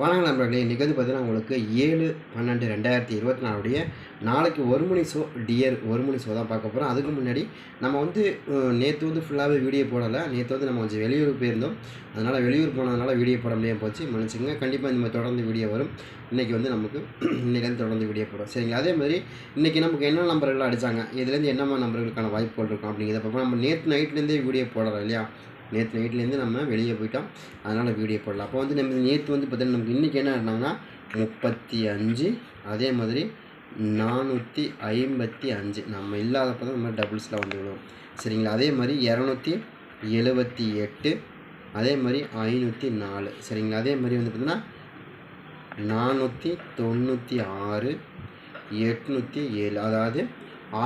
வணக்கம் நண்பர்களே இன்றைக்கி வந்து பார்த்தீங்கன்னா உங்களுக்கு ஏழு பன்னெண்டு ரெண்டாயிரத்தி இருபத்தி நாலுடைய நாளைக்கு ஒரு மணி ஷோ டியர் ஒரு மணி ஷோ தான் பார்க்க போகிறோம் அதுக்கு முன்னாடி நம்ம வந்து நேற்று வந்து ஃபுல்லாகவே வீடியோ போடலை. நேற்று வந்து நம்ம கொஞ்சம் வெளியூர் போயிருந்தோம். அதனால் வெளியூர் போனதுனால வீடியோ போட முடியாமல் போச்சு. மன்னிச்சுங்க கண்டிப்பாக இந்த மாதிரி தொடர்ந்து வீடியோ வரும். இன்றைக்கி வந்து நமக்கு இன்றைக்கி தொடர்ந்து வீடியோ போடும் சரிங்களா? அதே மாதிரி இன்றைக்கி நமக்கு என்ன நம்பர்கள் அடித்தாங்க இதுலேருந்து என்னென்ன நம்பர்களுக்கான வாய்ப்புகள் இருக்கும் அப்படிங்கிறத பார்ப்போம். நம்ம நேற்று நைட்லேருந்தே வீடியோ போடலாம் இல்லையா? நேற்று நைட்லேருந்து நம்ம வெளியே போயிட்டோம். அதனால் வீடியோ போடலாம் அப்போ வந்து நம்ம நேற்று வந்து பார்த்தீங்கன்னா நமக்கு இன்றைக்கி என்ன இருந்தாங்கன்னா முப்பத்தி அஞ்சு அதே மாதிரி நானூற்றி ஐம்பத்தி அஞ்சு. நம்ம இல்லாதப்போ தான் நம்ம டபுள்ஸில் வந்து விடுவோம் சரிங்களா? அதே மாதிரி இரநூத்தி எழுபத்தி எட்டு அதே மாதிரி ஐநூற்றி நாலு. சரிங்களா? அதே மாதிரி வந்து பார்த்திங்கன்னா நானூற்றி தொண்ணூற்றி ஆறு எட்நூற்றி ஏழு. அதாவது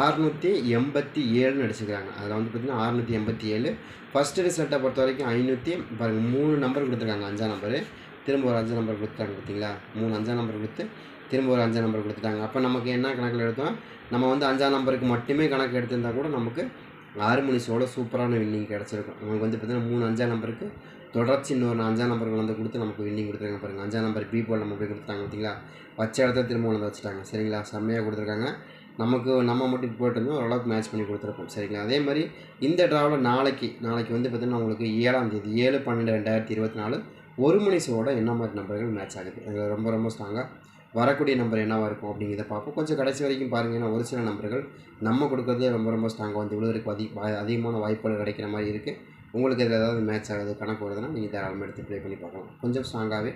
அறுநூற்றி எண்பத்தி ஏழுன்னு அடிச்சுக்கிறாங்க அதில் வந்து பார்த்திங்கன்னா அறுநூற்றி எண்பத்தி ஏழு. ஃபஸ்ட்டு ரிசல்ட்டை பொறுத்த வரைக்கும் ஐநூற்றி பாருங்கள் மூணு நம்பர் கொடுத்துருக்காங்க. அஞ்சாம் நம்பரு திரும்ப ஒரு அஞ்சாம் நம்பர் கொடுத்துட்டாங்க பார்த்தீங்களா மூணு அஞ்சாம் நம்பர் கொடுத்து திரும்ப ஒரு அஞ்சாம் நம்பர் கொடுத்துட்டாங்க. அப்போ நமக்கு என்ன கணக்கில் எடுத்தோம்? நம்ம வந்து அஞ்சாம் நம்பருக்கு மட்டுமே கணக்கு எடுத்திருந்தா கூட நமக்கு ஆறு மணி சோட சூப்பரான வின்னிங் கிடச்சிருக்கும். நமக்கு வந்து பார்த்திங்கன்னா மூணு அஞ்சாம் நம்பருக்கு தொடர்ச்சி இன்னொரு அஞ்சாம் நம்பருக்கு வந்து கொடுத்து நமக்கு வின்னிங் கொடுத்துருக்காங்க. பாருங்கள் அஞ்சாம் நம்பர் பி போல் நம்ம போய் கொடுத்தாங்க பார்த்தீங்களா வச்ச இடத்த திரும்ப வந்து வச்சுட்டாங்க. சரிங்களா? செம்மையாக கொடுத்துருக்காங்க. நமக்கு நம்ம மட்டும் போட்டிருந்தோம் ஓரளவுக்கு மேட்ச் பண்ணி கொடுத்துருப்போம். சரிங்களா? அதே மாதிரி இந்த ட்ராவில் நாளைக்கு நாளைக்கு வந்து பார்த்திங்கன்னா உங்களுக்கு ஏழாம் தேதி ஏழு பன்னெண்டு ரெண்டாயிரத்தி இருபத்தி நாலு ஒரு மணி ஷோட என்ன மாதிரி நம்பர்கள் மேட்ச் ஆகுது? அது ரொம்ப ரொம்ப ஸ்ட்ராங்காக வரக்கூடிய நம்பர் என்னவாக இருக்கும் அப்படிங்கிறத பார்ப்போம். கொஞ்சம் கடைசி வரைக்கும் பாருங்கள் ஏன்னா ஒரு சில நம்பர்கள் நம்ம கொடுக்குறதே ரொம்ப ரொம்ப ஸ்ட்ராங்காக வந்து விழுவதற்கு அதிக அதிகமான வாய்ப்புகள் கிடைக்கிற மாதிரி இருக்குது உங்களுக்கு இதில் ஏதாவது மேட்ச் ஆகுது கணக்கு வருதுன்னா நீங்கள் தாராளமாக எடுத்து ப்ளே பண்ணி பார்க்கலாம். கொஞ்சம் ஸ்ட்ராங்காகவே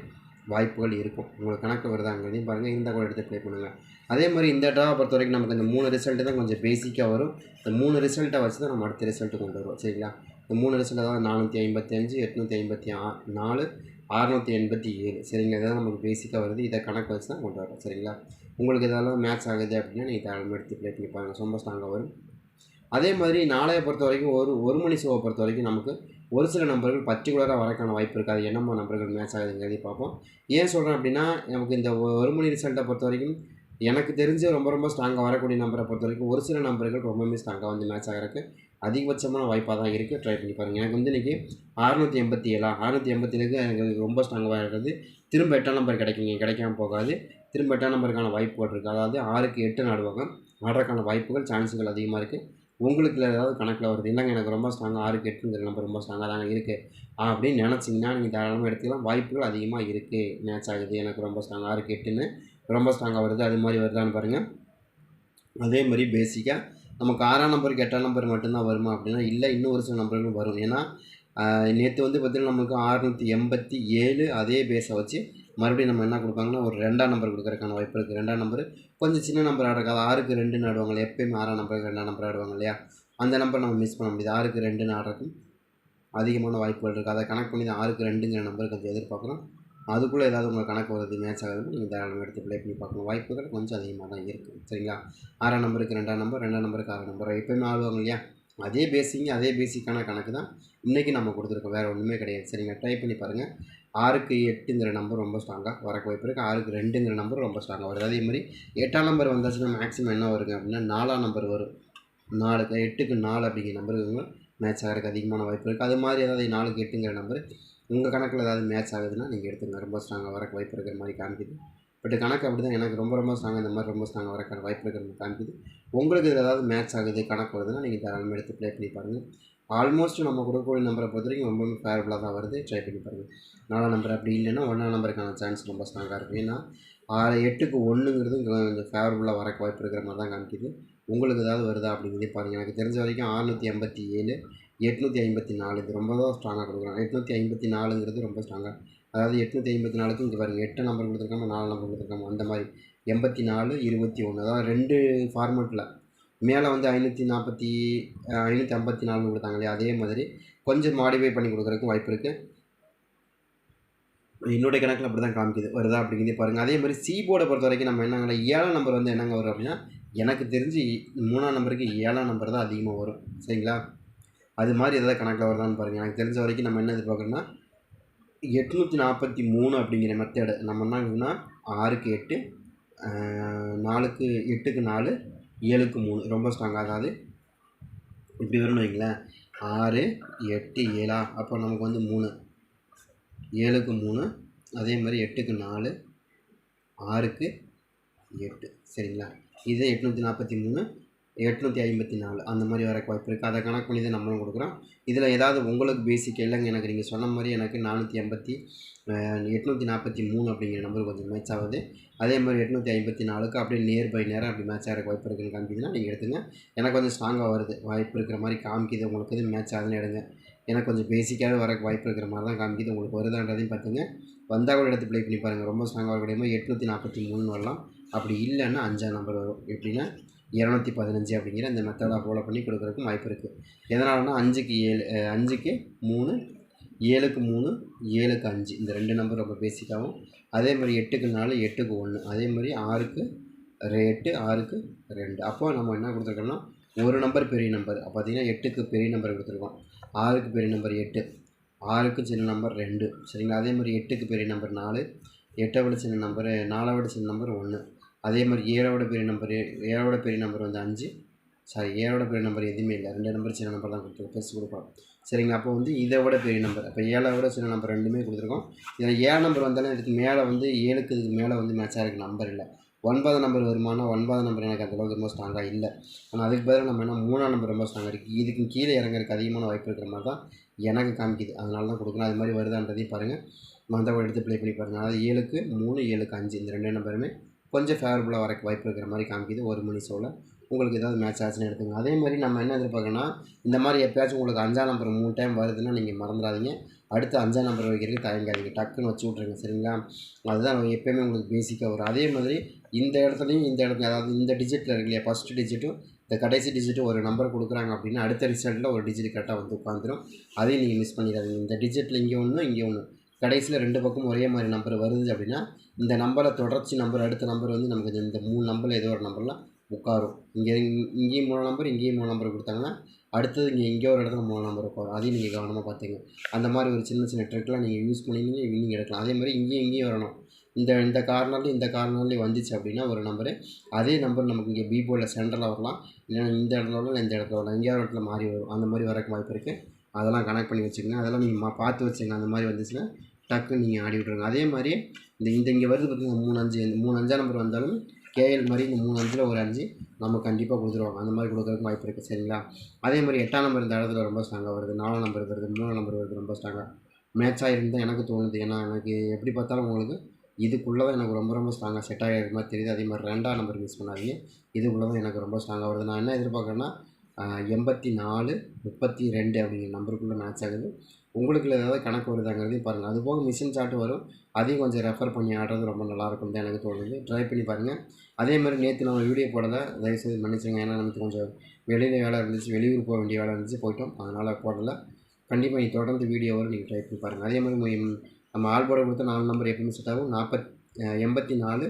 வாய்ப்புகள் இருக்கும். உங்களுக்கு கணக்கு வருதாங்கிறதையும் பாருங்கள் இந்த கூட எடுத்து ப்ளே பண்ணுங்கள் அதே மாதிரி இந்த ட்ராவை பொறுத்த வரைக்கும் நமக்கு இந்த மூணு ரிசல்ட்டு தான் கொஞ்சம் பேசிக்காக வரும். இந்த மூணு ரிசல்ட்டை வச்சு தான் நம்ம அடுத்த ரிசல்ட்டு கொண்டு வருவோம். சரிங்களா? இந்த மூணு ரிசல்ட் தான் நானூற்றி ஐம்பத்தி அஞ்சு எட்நூற்றி ஐம்பத்தி ஆ நாலு அறநூற்றி எண்பத்தி ஏழு. சரிங்க இதெல்லாம் நமக்கு பேசிக்காக வருது. இதை கணக்கு வச்சு தான் கொண்டு வரோம் சரிங்களா? உங்களுக்கு இதெல்லாம் மேட்ச் ஆகுது அப்படின்னா நீங்கள் தாராளமாக எடுத்து ப்ளே பண்ணி பாருங்கள் ரொம்ப ஸ்ட்ராங்காக வரும். அதே மாதிரி நாளையை பொறுத்த வரைக்கும் ஒரு ஒரு மணி ஷோவை பொறுத்த வரைக்கும் நமக்கு ஒரு சில நம்பர்கள் பர்டிகுலராக வரக்கான வாய்ப்பு இருக்காது. என்னம்மா நம்பர்கள் மேட்ச் ஆகுதுங்கிறதையும் பார்ப்போம். ஏன் சொல்கிறேன் அப்படின்னா நமக்கு இந்த ஒரு மணி ரிசல்ட்டை பொறுத்த வரைக்கும் எனக்கு தெரிஞ்ச ரொம்ப ரொம்ப ஸ்ட்ராங்காக வரக்கூடிய நம்பரை பொறுத்த வரைக்கும் ஒரு சில நம்பர்கள் ரொம்பவுமே ஸ்ட்ராங்காக வந்து மேட்ச் ஆகிறதுக்கு அதிகபட்சமான வாய்ப்பாக தான் இருக்குது ட்ரை பண்ணி பாருங்கள் எனக்கு வந்து இன்றைக்கி அறுநூற்றி எண்பத்தி ஏழா அறுநூற்றி எண்பத்தேழுக்கு எனக்கு ரொம்ப ஸ்ட்ராங்காக இருக்கிறது திரும்ப எட்டாம் நம்பர் கிடைக்குங்க. கிடைக்காம போகாது. திரும்ப எட்டாம் நம்பருக்கான வாய்ப்புகள் இருக்குது அதாவது ஆறுக்கு எட்டு நடுவாங்க. ஆடுறதுக்கான வாய்ப்புகள் சான்ஸுகள் அதிகமாக இருக்குது உங்களுக்கு ஏதாவது கணக்கில் வருது இல்லைங்க எனக்கு ரொம்ப ஸ்ட்ராங்காக ஆறுக்கு எட்டுங்கிற நம்பர் ரொம்ப ஸ்ட்ராங்காக தாங்க இருக்குது அப்படின்னு நினச்சிங்கன்னா நீங்கள் தாராளமாக எடுத்துக்கலாம். வாய்ப்புகள் அதிகமாக இருக்குது மேட்ச் ஆகுது எனக்கு ரொம்ப ஸ்ட்ராங்காக ஆறுக்கு எட்டுன்னு ரொம்ப ஸ்ட்ராங்காக வருது அது மாதிரி வருதான்னு பாருங்கள் அதே மாதிரி பேசிக்காக நமக்கு ஆறாம் நம்பருக்கு எட்டாம் நம்பர் மட்டும்தான் வருமா அப்படின்னா இல்லை இன்னும் ஒரு சில நம்பர்களும் வரும். ஏன்னா நேற்று வந்து பார்த்திங்கன்னா நமக்கு அறுநூற்றி எண்பத்தி ஏழு அதே பேஸை வச்சு மறுபடியும் நம்ம என்ன கொடுப்பாங்கன்னா ஒரு ரெண்டாம் நம்பர் கொடுக்குறதுக்கான வாய்ப்பு இருக்குது ரெண்டாம் நம்பர் கொஞ்சம் சின்ன நம்பர் ஆடுறது ஆறுக்கு ரெண்டு ஆடுவாங்க எப்போயுமே ஆறாம் நம்பருக்கு ரெண்டாம் நம்பர் ஆடுவாங்க இல்லையா? அந்த நம்பர் நம்ம மிஸ் பண்ண முடியாது. ஆறுக்கு ரெண்டுன்னு ஆடுறதுக்கும் அதிகமான வாய்ப்புகள் இருக்குது அதை கணக்கு பண்ணி ஆறுக்கு ரெண்டுங்கிற நம்பர் கொஞ்சம் எதிர்பார்க்குறோம் அதுக்குள்ளே ஏதாவது உங்களுக்கு கணக்கு வருது மேட்ச் ஆகுதுன்னு நீங்கள் தாராளமாக எடுத்து ப்ளே பண்ணி பார்க்கணும். வாய்ப்புகள் கொஞ்சம் அதிகமாக தான் இருக்குது சரிங்களா? ஆறாம் நம்பருக்கு ரெண்டாம் நம்பர் ரெண்டாம் நம்பருக்கு ஆறாம் நம்பர் எப்போயுமே ஆடுவாங்க இல்லையா? அதே பேசிங்க அதே பேசிக்கான கணக்கு தான் இன்றைக்கி நம்ம கொடுத்துருக்கோம். வேறு ஒன்றுமே கிடையாது. சரிங்க ட்ரை பண்ணி பாருங்கள் ஆறுக்கு எட்டுங்கிற நம்பர் ரொம்ப ஸ்ட்ராங்காக வரக்கு வாய்ப்பு இருக்குது ஆறுக்கு ரெண்டுங்கிற நம்பர் ரொம்ப ஸ்ட்ராங்காக வருது. அதே மாதிரி எட்டாம் நம்பர் வந்தாச்சுன்னா மேக்ஸிமம் என்ன வருங்க அப்படின்னா நாலாம் நம்பர் வரும். நாலுக்கு எட்டுக்கு நாலு அப்படிங்கிற நம்பருக்கு மேட்ச் ஆகிறதுக்கு அதிகமான வாய்ப்பு இருக்குது அது மாதிரி ஏதாவது நாலுக்கு எட்டுங்கிற நம்பர் உங்கள் கணக்கில் ஏதாவது மேட்ச் ஆகுதுன்னா நீங்கள் எடுத்துங்க ரொம்ப ஸ்ட்ராங்காக வரக்கு வாய்ப்பு இருக்கிற மாதிரி காமிக்குது. பட் கணக்கு அப்படி தான் எனக்கு ரொம்ப ரொம்ப ஸ்ட்ராங்காக இந்த மாதிரி ரொம்ப ஸ்ட்ராங்காக வரக்கான வாய்ப்பு இருக்கிற மாதிரி காமிக்குது. உங்களுக்கு இதில் ஏதாவது மேட்ச் ஆகுது கணக்கு வருதுன்னா நீங்கள் தாராளமாக எடுத்து ப்ளே பண்ணி பாருங்கள் ஆல்மோஸ்ட் நம்ம கொடுக்கக்கூடிய நம்பரை பொறுத்த வரைக்கும் ரொம்பவே ஃபேவரபுளாக தான் வருது. ட்ரை பண்ணி பாருங்கள் நாலாம் நம்பர் அப்படி இல்லைன்னா ஒன்றாம் நம்பருக்கான சான்ஸ் ரொம்ப ஸ்ட்ராங்காக இருக்கும் ஏன்னா ஆறு எட்டுக்கு ஒன்றுங்கிறது கொஞ்சம் ஃபேவரபுளாக வரக்கு வாய்ப்பு இருக்கிற மாதிரி தான் காமிக்குது. உங்களுக்கு ஏதாவது வருதா அப்படிங்கிறதே பாருங்கள் எனக்கு தெரிஞ்ச வரைக்கும் அறுநூற்றி ஐம்பத்தி ஏழு எட்நூற்றி ஐம்பத்தி நாலு இது ரொம்ப தான் ஸ்ட்ராங்காக கொடுக்குறாங்க. எட்நூற்றி ஐம்பத்தி நாலுங்கிறது ரொம்ப ஸ்ட்ராங்காக அதாவது எட்நூற்றி ஐம்பத்தி நாலுக்கு இங்கே பாருங்கள் எட்டு நம்பர் கொடுத்துருக்காங்க நாலு நம்பர் கொடுத்துருக்காங்க. அந்த மாதிரி எண்பத்தி நாலு இருபத்தி ஒன்று அதாவது ரெண்டு ஃபார்மெட்டில் மேலே வந்து ஐநூற்றி நாற்பத்தி ஐநூற்றி ஐம்பத்தி நாலுன்னு கொடுத்தாங்க இல்லையா அதே மாதிரி கொஞ்சம் மாடிஃபை பண்ணி கொடுக்குறதுக்கும் வாய்ப்பு இருக்குது என்னுடைய கணக்கில் அப்படி தான் காமிக்குது. வருதா அப்படிங்கிறதே பாருங்கள் அதே மாதிரி சி போர்டை பொறுத்த வரைக்கும் நம்ம என்னங்க ஏழாம் நம்பர் வந்து என்னங்க வரும் அப்படின்னா எனக்கு தெரிஞ்சு மூணாம் நம்பருக்கு ஏழாம் நம்பர் தான் அதிகமாக வரும். சரிங்களா? அது மாதிரி எதாவது கணக்கில் வருதான்னு பாருங்கள் எனக்கு தெரிஞ்ச வரைக்கும் நம்ம என்ன எதிர்பார்க்குறோன்னா எட்நூற்றி நாற்பத்தி மூணு அப்படிங்கிற மெத்தேடு நம்ம என்னங்கன்னா ஆறுக்கு எட்டு நாலுக்கு எட்டுக்கு நாலு ஏழுக்கு மூணு. ரொம்ப ஸ்ட்ராங்காக அதாவது இப்படி வரும்னு வைங்களேன். ஆறு எட்டு ஏழா? அப்போ நமக்கு வந்து மூணு. ஏழுக்கு மூணு அதே மாதிரி எட்டுக்கு நாலு ஆறுக்கு எட்டு. சரிங்களா? இது எட்நூற்றி நாற்பத்தி மூணு. எட்நூற்றி ஐம்பத்தி நாலு அந்த மாதிரி வர வாய்ப்பு இருக்குது அதை கணக்கு பண்ணி தான் நம்மளும் கொடுக்குறோம். இதில் ஏதாவது உங்களுக்கு பேசிக் இல்லைங்க. எனக்கு நீங்கள் சொன்ன மாதிரி எனக்கு நானூற்றி எண்பத்தி எட்நூற்றி நாற்பத்தி மூணு அப்படிங்கிற நம்பர் கொஞ்சம் மேட்ச் ஆகுது. அதே மாதிரி எட்நூற்றி ஐம்பத்தி நாலுக்கு அப்படியே நேர் பை நேரம் அப்படி மேட்ச் ஆகிற வாய்ப்பு இருக்குன்னு காமிக்குதுன்னா நீங்கள் எடுத்துங்க. எனக்கு கொஞ்சம் ஸ்ட்ராங்காக வருது. வாய்ப்பு இருக்கிற மாதிரி காமிக்குது. உங்களுக்கு எதுவும் மேட்ச் ஆகுதுன்னு எடுங்க. எனக்கு கொஞ்சம் பேசிக்காகவே வர வாய்ப்பு இருக்கிற மாதிரி தான் காமிக்குது. உங்களுக்கு வருதான்றதையும் பார்த்துங்க. வந்தால் கூட எடுத்து ப்ளே பண்ணி பாருங்கள் ரொம்ப ஸ்ட்ராங்காக வரக்கூடிய எட்நூற்றி நாற்பத்தி மூணு வரலாம். அப்படி இல்லைன்னா அஞ்சாம் நம்பர் வரும். எப்படின்னா இரநூத்தி பதினஞ்சு அப்படிங்கிற இந்த மெத்தடை ஃபாலோ பண்ணி கொடுக்குறதுக்கும் வாய்ப்பு இருக்குது எதனாலனா அஞ்சுக்கு ஏழு அஞ்சுக்கு மூணு ஏழுக்கு மூணு ஏழுக்கு அஞ்சு. இந்த ரெண்டு நம்பர் ரொம்ப பேசிக்காகவும் அதே மாதிரி எட்டுக்கு நாலு எட்டுக்கு ஒன்று அதே மாதிரி ஆறுக்கு ரெ- எட்டு ஆறுக்கு ரெண்டு. அப்போ நம்ம என்ன கொடுத்துருக்கோம்னா ஒரு நம்பர் பெரிய நம்பர் பார்த்தீங்கன்னா எட்டுக்கு பெரிய நம்பர் கொடுத்துருக்கோம். ஆறுக்கு பெரிய நம்பர் எட்டு. ஆறுக்கு சின்ன நம்பர் ரெண்டு. சரிங்களா? அதே மாதிரி எட்டுக்கு பெரிய நம்பர் நாலு. எட்டை விட சின்ன நம்பர் நாலை விட சின்ன நம்பர் ஒன்று அதே மாதிரி ஏழோட பெரிய நம்பர் ஏழோட பெரிய நம்பர் வந்து அஞ்சு. சாரி ஏழோட பெரிய நம்பர் எதுவுமே இல்லை. ரெண்டு நம்பர் சின்ன நம்பர் தான் கொடுத்துருக்கோம். ப்ளஸ் கொடுப்போம் சரிங்க அப்போ வந்து இதை விட பெரிய நம்பர் அப்போ ஏழை விட சின்ன நம்பர் ரெண்டுமே கொடுத்துருக்கோம். இதில் ஏழு நம்பர் வந்தாலும் இதுக்கு மேலே வந்து ஏழுக்கு இதுக்கு மேலே வந்து மேட்சாக இருக்குது நம்பர் இல்லை. ஒன்பது நம்பர் வருமானா ஒன்பது நம்பர் எனக்கு அந்தளவுக்கு ரொம்ப ஸ்ட்ராங்காக இல்லை. ஆனால் அதுக்கு பதிலாக நம்ம என்ன மூணாம் நம்பர் ரொம்ப ஸ்ட்ராங்காக இருக்குது இதுக்கு கீழே இறங்குறதுக்கு அதிகமான வாய்ப்பு இருக்கிற மாதிரி தான் எனக்கு காமிக்குது. அதனால தான் கொடுக்கணும். அது மாதிரி வருதான்றதையும் பாருங்கள் மந்த எடுத்து ப்ளே பண்ணி பாருங்கள் அதாவது ஏழுக்கு மூணு ஏழுக்கு அஞ்சு. இந்த ரெண்டு நம்பருமே கொஞ்சம் ஃபேவரபுளாக வரக்கு வாய்ப்பு இருக்கிற மாதிரி காமிக்குது. ஒரு மணி ஷோவில் உங்களுக்கு ஏதாவது மேட்ச் ஆச்சுன்னு எடுத்துங்க அதே மாதிரி நம்ம என்ன எதிர்பார்க்கணும்னா இந்த மாதிரி எப்பயாச்சும் உங்களுக்கு அஞ்சாம் நம்பர் மூணு டைம் வருதுன்னா நீங்கள் மறந்துடாதீங்க அடுத்து அஞ்சாம் நம்பர் வைக்கிறதுக்கு தயங்காதீங்க டக்குன்னு வச்சு விட்ருங்க சரிங்களா? அதுதான் எப்போயுமே உங்களுக்கு பேசிக்காக வரும். அதே மாதிரி இந்த இடத்துலையும் இந்த இடத்துல அதாவது இந்த டிஜிட்டில் இருக்கு இல்லையா ஃபஸ்ட்டு டிஜிட்டும் இந்த கடைசி டிஜிட்டும் ஒரு நம்பர் கொடுக்குறாங்க அப்படின்னா அடுத்த ரிசல்ட்டில் ஒரு டிஜிட் கரெக்டாக வந்து உட்காந்துரும் அதையும் நீங்கள் மிஸ் பண்ணிடாதீங்க. இந்த டிஜிட்டில் இங்கே ஒன்று இங்கே ஒன்று கடைசியில் ரெண்டு பக்கம் ஒரே மாதிரி நம்பர் வருது அப்படின்னா இந்த நம்பரை தொடர்ச்சி நம்பர் அடுத்த நம்பர் வந்து நமக்கு இந்த மூணு நம்பரில் ஏதோ ஒரு நம்பர்லாம் உட்காரும். இங்கே இங்கேயும் மூணு நம்பர் இங்கேயும் மூணு நம்பர் கொடுத்தாங்கன்னா அடுத்தது இங்கே எங்கேயோ ஒரு இடத்துல மூணு நம்பர் உட்காரும். அதையும் நீங்கள் கவனமாக பார்த்துங்க அந்த மாதிரி ஒரு சின்ன சின்ன ட்ரிக்லாம் நீங்கள் யூஸ் பண்ணிங்கன்னா வின்னிங் எடுக்கலாம். அதே மாதிரி இங்கேயும் இங்கேயும் வரணும். இந்த இந்த கார்னர்லையும் இந்த கார்னர்லையும் வந்துச்சு அப்படின்னா ஒரு நம்பரு அதே நம்பர் நமக்கு இங்கே பி போர்டில் சென்டரில் வரலாம். இல்லைன்னா இந்த இடத்துல வரலாம் இந்த இடத்துல வரலாம். எங்கேயாவது ஒரு இடத்துல மாறி வரும். அந்த மாதிரி வரக்கு வாய்ப்பு இருக்குது அதெல்லாம் கனெக்ட் பண்ணி வச்சுக்கோங்க. அதெல்லாம் நீங்கள் மா பார்த்து வச்சுக்கோங்க. அந்த மாதிரி வந்துச்சுன்னா டக்குன்னு நீங்கள் ஆடி விட்ருங்க அதே மாதிரி இந்த இந்த இங்கே வருது பார்த்தீங்கன்னா மூணு அஞ்சு இந்த மூணு அஞ்சா நம்பர் வந்தாலும் கேஎல் மாதிரி இந்த மூணு அஞ்சில் ஒரு அஞ்சு நம்ம கண்டிப்பாக கொடுத்துருவாங்க. அந்த மாதிரி கொடுக்குறதுக்கு வாய்ப்பு இருக்குது சரிங்களா? அதே மாதிரி எட்டாம் நம்பர் இந்த இடத்துல ரொம்ப ஸ்ட்ராங்காக வருது. நாலாம் நம்பர் வருது மூணாம் நம்பர் வருது ரொம்ப ஸ்ட்ராங்காக மேட்ச் ஆகிருந்தால் எனக்கு தோணுது. ஏன்னா எனக்கு எப்படி பார்த்தாலும் உங்களுக்கு இதுக்குள்ளே தான் எனக்கு ரொம்ப ரொம்ப ஸ்ட்ராங்காக செட் ஆகிற மாதிரி தெரியுது. அதே மாதிரி ரெண்டாம் நம்பர் மிஸ் பண்ணாதீங்க. இதுக்குள்ளே தான் எனக்கு ரொம்ப ஸ்ட்ராங்காக வருது. நான் என்ன எதிர்பார்க்குறேன்னா எண்பத்தி நாலு முப்பத்தி ரெண்டு அப்படிங்கிற நம்பருக்குள்ளே மேட்ச் ஆகுது. உங்களுக்கு ஏதாவது கணக்கு வருதாங்கிறதையும் பாருங்கள் அது போக மிஷின் சார்ட் வரும். அதையும் கொஞ்சம் ரெஃபர் பண்ணி ஆடுறது ரொம்ப நல்லாயிருக்கும் தான் எனக்கு தோணுது. ட்ரை பண்ணி பாருங்கள் அதே மாதிரி நேற்று நம்ம வீடியோ போடலை. தயவுசெய்து மன்னிச்சுங்க ஏன்னா நமக்கு கொஞ்சம் வெளியில் வேலை இருந்துச்சு வெளியூர் போக வேண்டிய வேலை இருந்துச்சு போயிட்டோம். அதனால் போடலை. கண்டிப்பாக நீ தொடர்ந்து வீடியோ வரும். நீங்கள் ட்ரை பண்ணி பாருங்கள் அதே மாதிரி நம்ம ஆள் போட கொடுத்த நாலு நம்பர் எப்பவுமே செட் ஆகும். நாற்பத் எண்பத்தி நாலு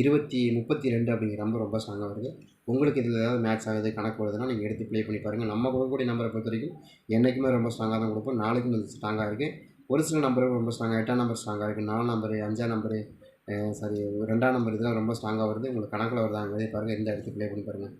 இருபத்தி முப்பத்தி ரெண்டு அப்படிங்கிற நம்பர் ரொம்ப ஸ்ட்ராங்காக வருது. உங்களுக்கு இதில் ஏதாவது மேட்ச் ஆகுது கணக்கு வருதுன்னா நீங்கள் எடுத்து ப்ளே பண்ணி பாருங்கள் நம்ம கொடுக்கக்கூடிய நம்பரை பொறுத்த வரைக்கும் என்றைக்குமே ரொம்ப ஸ்ட்ராங்காக தான் கொடுப்போம். நாளைக்கும் இது ஸ்ட்ராங்காக இருக்குது ஒரு சில நம்பர் ரொம்ப ஸ்ட்ராங்காக எட்டாம் நம்பர் ஸ்ட்ராங்காக இருக்குது நாலு நம்பரு அஞ்சாம் நம்பரு சாரி ரெண்டாம் நம்பர் இதெல்லாம் ரொம்ப ஸ்ட்ராங்காக வருது. உங்களுக்கு கணக்கில் வருதாங்கிறதே பாருங்கள் எந்த இடத்துக்கு ப்ளே பண்ணி பாருங்கள்